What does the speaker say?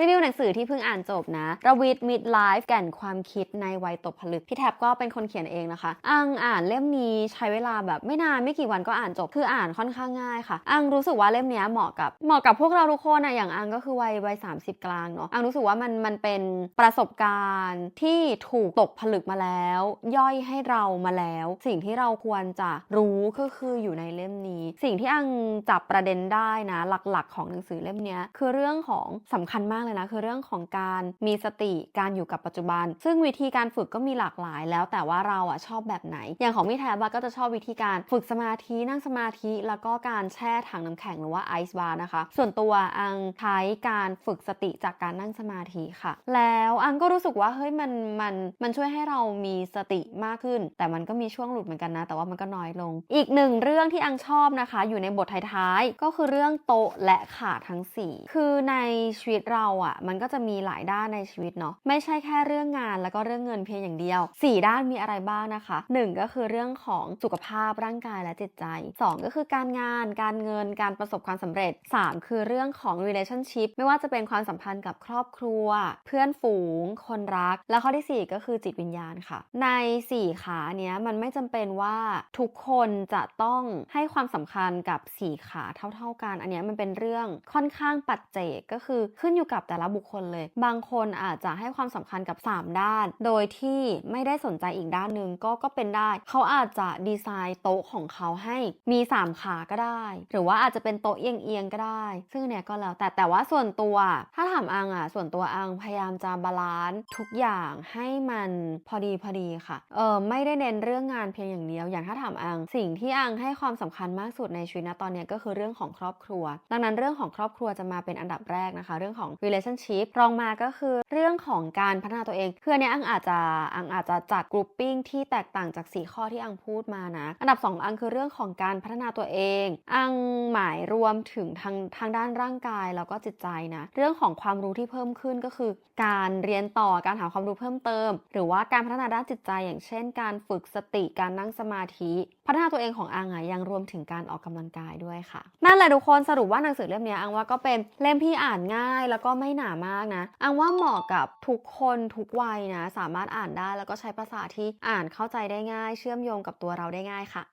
รีวิวหนังสือที่เพิ่งอ่านจบนะ ระวิดมิดไลฟ์แก่นความคิดในวัยตกผลึก พี่แท็บก็เป็นคนเขียนเองนะคะ อังอ่านเล่มนี้ใช้เวลาแบบไม่นานไม่กี่วันก็อ่านจบ คืออ่านค่อนข้างง่ายค่ะ อังรู้สึกว่าเล่มนี้เหมาะกับเหมาะกับพวกเราทุกคนอะอย่างอังก็คือวัยวัยสามสิบกลางเนาะ อังรู้สึกว่ามันมันเป็นประสบการณ์ที่ถูกตกผลึกมาแล้ว ย่อยให้เรามาแล้ว สิ่งที่เราควรจะรู้ก็คืออยู่ในเล่มนี้ สิ่งที่อังจับประเด็นได้นะ หลักๆ ของหนังสือเล่มนี้คือเรื่องของสำคัญมากเลยนะ คือเรื่องของการมีสติการอยู่กับปัจจุบัน ซึ่งวิธีการฝึกก็มีหลากหลายแล้วแต่ว่าเราอะชอบแบบไหน อย่างของพี่แทบก็จะชอบวิธีการฝึกสมาธินั่งสมาธิแล้วก็การแช่ถังน้ำแข็งหรือว่าไอซ์บาร์นะคะ ส่วนตัวอังใช้การฝึกสติจากการนั่งสมาธิค่ะ แล้วอังก็รู้สึกว่าเฮ้ยมันมันมันช่วยให้เรามีสติมากขึ้น แต่มันก็มีช่วงหลุดเหมือนกันนะ แต่ว่ามันก็น้อยลง อีกหนึ่งเรื่องที่อังชอบนะคะ อยู่ในบทท้ายๆก็คือเรื่องโต๊ะและขาทั้งสี่คือในชีวิตเราอะ่ะมันก็จะมีหลายด้านในชีวิตเนาะไม่ใช่แค่เรื่องงานแล้วก็เรื่องเงินเพียงอย่างเดียวสี่ด้านมีอะไรบ้างนะคะหนึ่งก็คือเรื่องของสุขภาพร่างกายและจิตใจสองก็คือการงาน การเงินการประสบความสำเร็จสามคือเรื่องของ relationship ไม่ว่าจะเป็นความสัมพันธ์กับครอบครัว เพื่อนฝูง คนรัก แล้วข้อที่สี่ก็คือจิตวิญญาณค่ะ ในสี่ขาเนี้ยมันไม่จำเป็นว่าทุกคนจะต้องให้ความสำคัญกับสี่ขาเท่า ๆกัน อันนี้มันเป็นเรื่องค่อนข้างปัจเจกก็คือขึ้นอยู่กับแต่ละบุคคลเลย บางคนอาจจะให้ความสำคัญกับ 3 ด้าน โดยที่ไม่ได้สนใจอีกด้านหนึ่งก็ก็เป็นได้ เขาอาจจะดีไซน์โต๊ะของเขาให้มี 3 ขาก็ได้ หรือว่าอาจจะเป็นโต๊ะเอียงๆก็ได้ ซึ่งเนี่ยก็แล้วแต่แต่ว่าส่วนตัว ถ้าถามอังอะส่วนตัวอังพยายามจะบาลานซ์ทุกอย่างให้มันพอดีพอดีค่ะ เออไม่ได้เน้นเรื่องงานเพียงอย่างเดียว อย่างถ้าถามอัง สิ่งที่อังให้ความสำคัญมากสุดในชีวิตนะตอนนี้ก็คือเรื่องของครอบครัว ดังนั้นเรื่องของครอบครัวจะมาเป็นอันดับแรกนะคะ เรื่องของ relationship รองมาก็คือเรื่องของการพัฒนาตัวเองคืออันนี้อังอาจจะอังอาจจะจัด grouping ที่แตกต่างจาก 4 ข้อที่อังพูดมานะ อันดับ 2 อังคือเรื่องของการพัฒนาตัวเอง อังหมายรวมถึงทางทางด้านร่างกายแล้วก็จิตใจนะ เรื่องของความรู้ที่เพิ่มขึ้นก็คือ การเรียนต่อการหาความรู้เพิ่มเติม หรือว่าการพัฒนาด้านจิตใจ อย่างเช่น การฝึกสติการนั่งสมาธิ พัฒนาตัวเองของอังอะยังรวมถึงการออกกำลังกายด้วยค่ะ นั่นแหละทุกคนสรุปว่าหนังสือเล่มนี้อังว่าก็เป็นเล่มที่อ่านง่าย แล้วก็ไม่หนามากนะอังว่าเหมาะกับทุกคนทุกวัยนะ สามารถอ่านได้แล้วก็ใช้ภาษาที่อ่านเข้าใจได้ง่าย เชื่อมโยงกับตัวเราได้ง่ายค่ะ